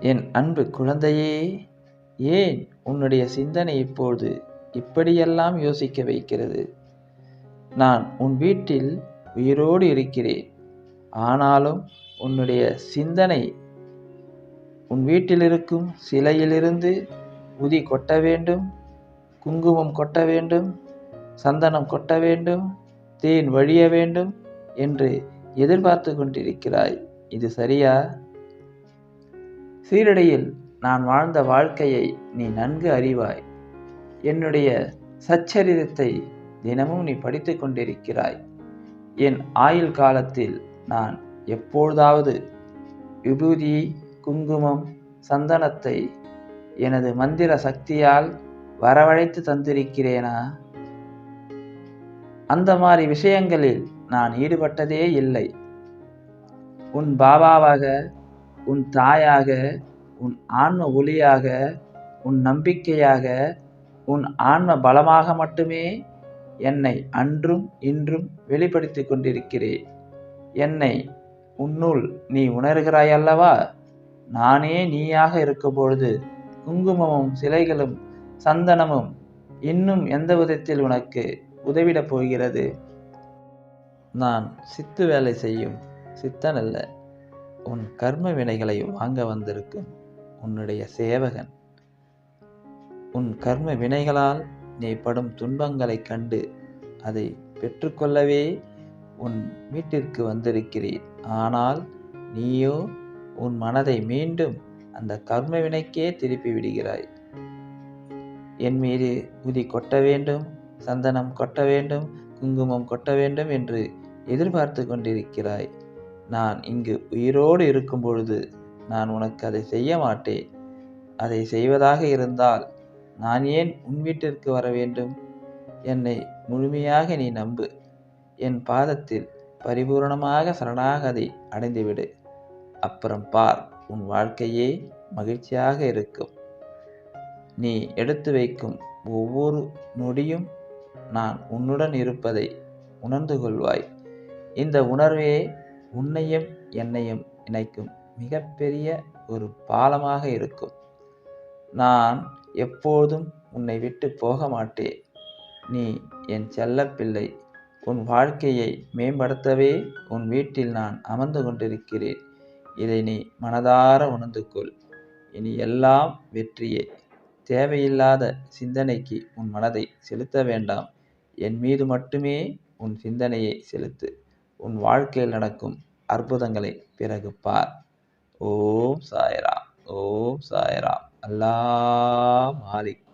என் அன்பு குழந்தையே ஏன் உன்னுடைய சிந்தனை இப்போது இப்படியெல்லாம் யோசிக்க வைக்கிறது? நான் உன் வீட்டில் உயிரோடு இருக்கிறேன். ஆனாலும் உன்னுடைய சிந்தனை உன் வீட்டில் இருக்கும் சிலையிலிருந்து உதி கொட்ட வேண்டும் குங்குமம் கொட்ட வேண்டும் சந்தனம் கொட்ட வேண்டும் தேன் வழிய வேண்டும் என்று எதிர்பார்த்து கொண்டிருக்கிறாய். இது சரியா? சீரடியில் நான் வாழ்ந்த வாழ்க்கையை நீ நன்கு அறிவாய். என்னுடைய சச்சரிதத்தை தினமும் நீ படித்து கொண்டிருக்கிறாய். என் ஆயுள் காலத்தில் நான் எப்பொழுதாவது விபூதி குங்குமம் சந்தனத்தை எனது மந்திர சக்தியால் வரவழைத்து தந்திருக்கிறேனா? அந்த மாதிரி விஷயங்களில் நான் ஈடுபட்டதே இல்லை. உன் பாபாவாக உன் தாயாக உன் ஆன்ம ஒளியாக உன் நம்பிக்கையாக உன் ஆன்ம பலமாக மட்டுமே என்னை அன்றும் இன்றும் வெளிப்படுத்தி கொண்டிருக்கிறேன். என்னை உன்னுள் நீ உணர்கிறாய் அல்லவா? நானே நீயாக இருக்கும் பொழுது குங்குமமும் சிலைகளும் சந்தனமும் இன்னும் எந்த விதத்தில் உனக்கு உதவிடப் போகிறது? நான் சித்து வேலை செய்யும் சித்தன் அல்ல உன் கர்ம வினைகளை வாங்க வந்திருக்கும் உன்னுடைய சேவகன். உன் கர்ம வினைகளால் நீ படும் துன்பங்களைக் கண்டு அதை பெற்றுக்கொள்ளவே உன் வீட்டிற்கு வந்திருக்கிறேன் ஆனால் நீயோ உன் மனதை மீண்டும் அந்த கர்ம வினைக்கே திருப்பி விடுகிறாய். என் மீது உதி கொட்ட வேண்டும் சந்தனம் கொட்ட வேண்டும் குங்குமம் கொட்ட வேண்டும் என்று எதிர்பார்த்து கொண்டிருக்கிறாய். நான் இங்கு உயிரோடு இருக்கும் பொழுது நான் உனக்கு அதை செய்ய மாட்டேன். அதை செய்வதாக இருந்தால் நான் ஏன் உன் வீட்டிற்கு வர வேண்டும்? என்னை முழுமையாக நீ நம்பு. என் பாதத்தில் பரிபூரணமாக சரணாகதி அடைந்துவிடு. அப்புறம் பார் உன் வாழ்க்கையே மகிழ்ச்சியாக இருக்கும். நீ எடுத்து வைக்கும் ஒவ்வொரு நொடியும் நான் உன்னுடன் இருப்பதை உணர்ந்து கொள்வாய். இந்த உணர்வே உன்னையும் என்னையும் இணைக்கும் மிகப்பெரிய ஒரு பாலமாக இருக்கும். நான் எப்போதும் உன்னை விட்டு போக மாட்டேன். நீ என் செல்லப்பிள்ளை உன் வாழ்க்கையை மேம்படுத்தவே உன் வீட்டில் நான் அமர்ந்து கொண்டிருக்கிறேன். இதை நீ மனதார உணர்ந்து கொள் இனி எல்லாம் வெற்றியே. தேவையில்லாத சிந்தனைக்கு உன் மனதை செலுத்த வேண்டாம். என் மீது மட்டுமே உன் சிந்தனையை செலுத்து. உன் வாழ்க்கையில் நடக்கும் அற்புதங்களை பிறகு பார். ஓம் சாய்ராம். ஓம் சாய்ராம். அல்லாஹ் மாலிக்.